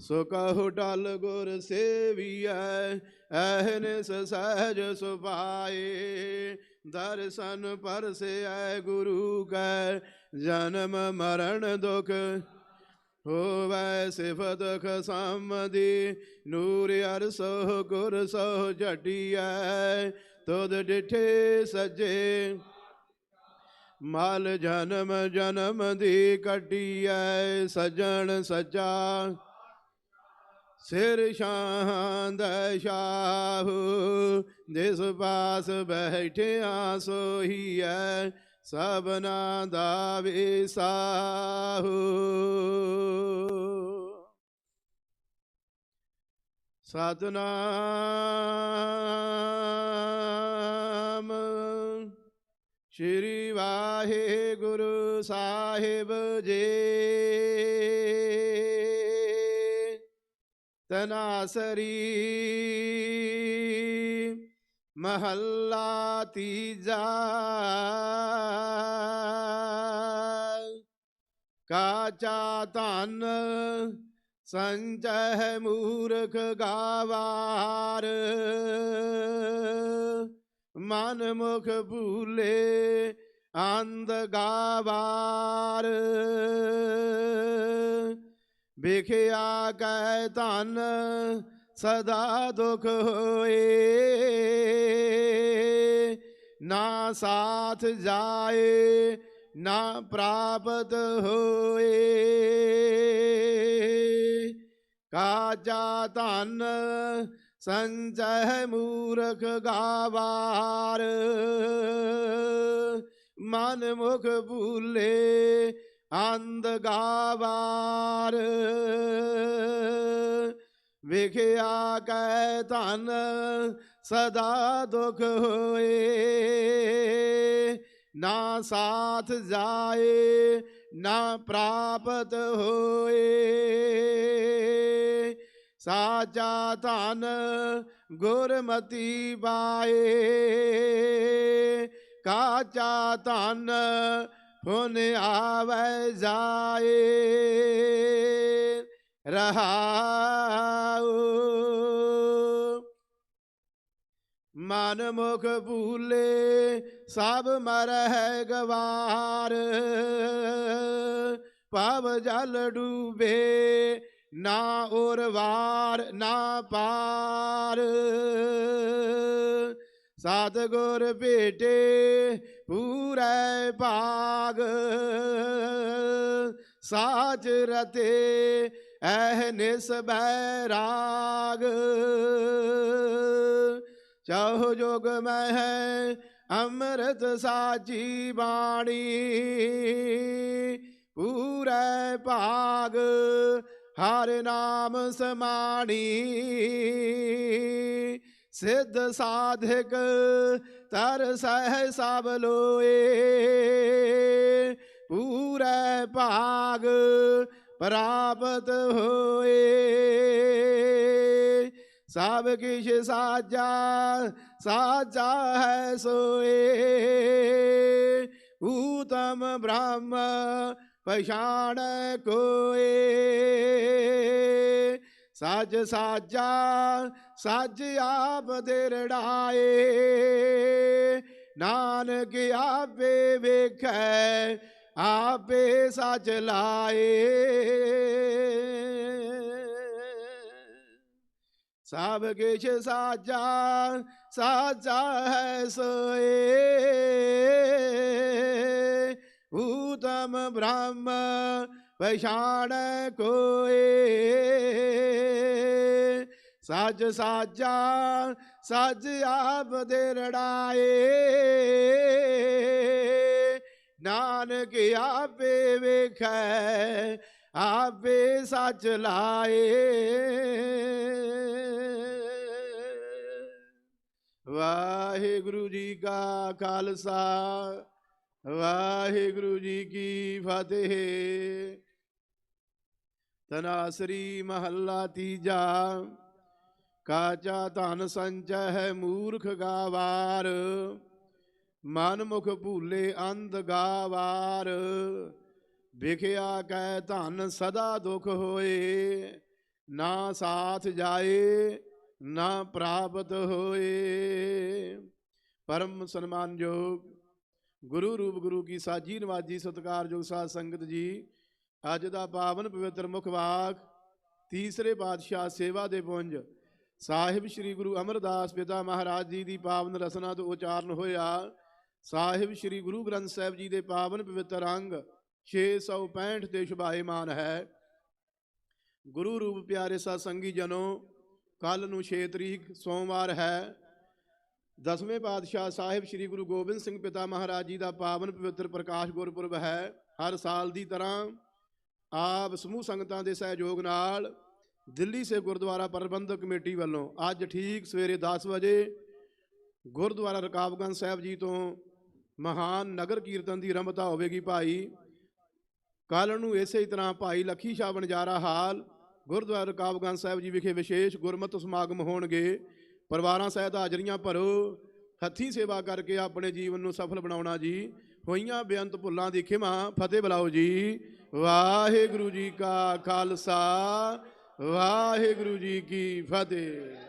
ਸੋ ਕਹੋ ਟਲ ਗੁਰ ਸੇਵੀਐ ਐਹਨਿਸ ਸਹਿਜ ਸੁਭਾਏ। ਦਰਸ਼ਨ ਪਰਸੈ ਗੁਰੂ ਕੈ, ਜਨਮ ਮਰਨ ਦੁਖ ਹੋਵੈ ਸਿਫਤ ਖਸਮਦੀ। ਨੂਰ ਅਰਸੋ ਗੁਰ ਸੋ ਝਟੀਐ ਤੁਧ ਡਿਠੇ ਸਜੇ। ਮਲ ਜਨਮ ਜਨਮ ਦੀ ਕੱਟੀਐ, ਸਜਣ ਸਜਾ। ਸਿਰ ਸ਼ਾਂਦ ਸ਼ਾਹੂ ਜਿਸ ਪਾਸ ਬੈਠਿਆ ਸੋਹੀਐ, ਸਭਨਾ ਦਾ ਵਿਸਾਹੂ। ਸਤਨਾਮ ਸ਼੍ਰੀ ਵਾਹਿਗੁਰੂ ਸਾਹਿਬ ਜੀ। ਤਨਾਸਰੀ ਮਹੱਲਾ ਤੀਜਾ ਕਾਚਾ ਧਨ ਸੰਚੈ ਮੂਰਖ ਗਾਵਾਰ ਮਨ ਮੁਖ ਭੂਲੇ ਅੰਧ ਗਾਵਾਰ ਵਿਖਿਆ ਕੈ ਧਨ ਸਦਾ ਦੁਖ ਹੋਏ। ਨਾ ਸਾਥ ਜਾਏ, ਨਾ ਪ੍ਰਾਪਤ ਹੋਏ। ਕਾਜਾ ਧਨ ਸੰਚੈ ਮੂਰਖ ਗਾਵਾਰ, ਮਨ ਮੁਖ ਭੂਲੇ ਅੰਧ ਗਾਵਾਰ। ਵਿਖਿਆ ਕੈ ਧਨ ਸਦਾ ਦੁਖ ਹੋਏ ਨਾ ਸਾਥ ਜਾਏ ਨਾ ਪ੍ਰਾਪਤ ਹੋਏ ਸਾਚਾ ਧਨ ਗੁਰਮਤੀ ਪਾਏ ਕਾਚਾ ਧਨ ਫੁਨ ਆਵੈ ਜਾਏ ਰਹਾਉ। ਮਨ ਮੁਖ ਭੂਲੇ ਸਭ ਮਰਹਿ ਗਵਾਰ। ਪਵ ਜਲ ਡੂਬੇ ਨਾ ਔਰ ਵਾਰ ਨਾ ਪਾਰ। ਸਤਿਗੁਰ ਭੇਟੇ ਪੂਰੇ ਭਾਗ। ਸਾਚ ਰਤੇ ਐਹ ਨਿਸ ਬੈਰਾਗ ਚਾਹੋ ਜੋਗ ਮੈਂ ਹੈ ਅੰਮ੍ਰਿਤ ਸਾਚੀ ਬਾਣੀ, ਪੂਰੇ ਭਾਗ ਹਰ ਨਾਮ ਸਮਾਣੀ। ਸਿੱਧ ਸਾਧਕ ਤਰ ਸਹਿ ਸਭ ਲੋਏ, ਪੂਰੇ ਭਾਗ ਪ੍ਰਾਪਤ ਹੋਏ। ਸਭ ਕਿਛ ਸਾਜਾ ਸਾਜਾ ਹੈ ਸੋਏ। ਊਤਮ ਬ੍ਰਹਮ ਪਛਾਣ ਕੋਏ। ਸਜ ਸਾਜਾ, ਸਜ ਆਪ ਦੇ ਰੜਾਏ ਨਾਨਕ ਆਪੇ ਵੇਖੈ ਆਪੇ ਸੱਚ ਲਾਏ। ਸਭ ਕਿਛ ਸਾਜਾ ਸਾਜਾ ਹੈ ਸੋਏ। ਊਤਮ ਬ੍ਰਹਮ ਪਛਾਣ ਕੋਏ। ਸਜ ਸਾਜਾ ਸਜ ਆਪ ਦੇ ਰੜਾਏ। ਨਾਨਕ ਆਪੇ ਵੇਖੈ, ਆਪੇ ਸੱਚ ਲਾਏ। ਵਾਹਿਗੁਰੂ ਜੀ ਕਾ ਖਾਲਸਾ, ਵਾਹਿਗੁਰੂ ਜੀ ਕੀ ਫਤਿਹ। ਤਨਾਸਰੀ ਮਹੱਲਾ ਤੀਜਾ, ਕਾਚਾ ਧਨ ਸੰਚੈ ਮੂਰਖ ਗਾਵਾਰ। ਮਨ ਮੁਖ ਭੂਲੇ ਅੰਧ ਗਾਵਾਰ, ਵਿਖਿਆ ਕੈ ਧਨ ਸਦਾ ਦੁਖ ਹੋਏ, ਨਾ ਸਾਥ ਜਾਏ, ਨਾ ਪ੍ਰਾਪਤ ਹੋਏ। ਪਰਮ ਸਨਮਾਨਯੋਗ ਗੁਰੂ ਰੂਪ ਗੁਰੂ ਕੀ ਸਾਜੀ ਨਵਾਜੀ ਸਤਿਕਾਰਯੋਗ ਸਾਧ ਸੰਗਤ ਜੀ, ਅੱਜ ਦਾ ਪਾਵਨ ਪਵਿੱਤਰ ਮੁਖ ਵਾਕ ਤੀਸਰੇ ਪਾਤਸ਼ਾਹ ਸੇਵਾ ਦੇ ਪੁੰਜ। ਸਾਹਿਬ ਸ੍ਰੀ ਗੁਰੂ ਅਮਰਦਾਸ ਪਿਤਾ ਮਹਾਰਾਜ ਜੀ ਦੀ ਪਾਵਨ ਰਸਨਾ ਤੋਂ ਉਚਾਰਨ ਹੋਇਆ। ਸਾਹਿਬ ਸ੍ਰੀ ਗੁਰੂ ਗ੍ਰੰਥ ਸਾਹਿਬ ਜੀ ਦੇ ਪਾਵਨ ਪਵਿੱਤਰ ਅੰਗ 665 ਤੇ ਸ਼ੁਭਾਇਮਾਨ ਹੈ। ਗੁਰੂ ਰੂਪ ਪਿਆਰੇ ਸਾਧ ਸੰਗੀ ਜਨੋ ਕੱਲ ਨੂੰ 6 ਤਰੀਕ ਸੋਮਵਾਰ ਹੈ। ਦਸਵੇਂ ਪਾਤਸ਼ਾਹ ਸਾਹਿਬ ਸ੍ਰੀ ਗੁਰੂ ਗੋਬਿੰਦ ਸਿੰਘ ਪਿਤਾ ਮਹਾਰਾਜ ਜੀ ਦਾ ਪਾਵਨ ਪਵਿੱਤਰ ਪ੍ਰਕਾਸ਼ ਗੁਰਪੁਰਬ ਹੈ। ਹਰ ਸਾਲ ਦੀ ਤਰ੍ਹਾਂ ਆਪ ਸਮੂਹ ਸੰਗਤਾਂ ਦੇ ਸਹਿਯੋਗ ਨਾਲ ਦਿੱਲੀ ਸੇ ਗੁਰਦੁਆਰਾ ਪ੍ਰਬੰਧਕ ਕਮੇਟੀ ਵੱਲੋਂ ਅੱਜ ਠੀਕ ਸਵੇਰੇ 10 ਵਜੇ ਗੁਰਦੁਆਰਾ ਰਕਾਬਗੰਜ ਸਾਹਿਬ ਜੀ ਤੋਂ ਮਹਾਨ ਨਗਰ ਕੀਰਤਨ ਦੀ ਰੰਭਤਾ ਹੋਵੇਗੀ ਭਾਈ। ਕੱਲ ਨੂੰ ਇਸੇ ਤਰ੍ਹਾਂ ਭਾਈ ਲੱਖੀ ਸ਼ਾਹ ਬਣਜਾਰਾ ਹਾਲ, ਗੁਰਦੁਆਰਾ ਰਕਾਬਗੰਜ ਸਾਹਿਬ ਜੀ ਵਿਖੇ ਵਿਸ਼ੇਸ਼ ਗੁਰਮਤਿ ਸਮਾਗਮ ਹੋਣਗੇ। ਪਰਿਵਾਰਾਂ ਸਹਿਤ ਹਾਜ਼ਰੀਆਂ ਭਰੋ, ਹੱਥੀਂ ਸੇਵਾ ਕਰਕੇ ਆਪਣੇ ਜੀਵਨ ਨੂੰ ਸਫਲ ਬਣਾਉਣਾ ਜੀ। ਹੋਈਆਂ ਬੇਅੰਤ ਭੁੱਲਾਂ ਦੀ ਖਿਮਾ, ਫਤਿਹ ਬੁਲਾਓ ਜੀ। ਵਾਹਿਗੁਰੂ ਜੀ ਕਾ ਖਾਲਸਾ, ਵਾਹਿਗੁਰੂ ਜੀ ਕੀ ਫਤਿਹ।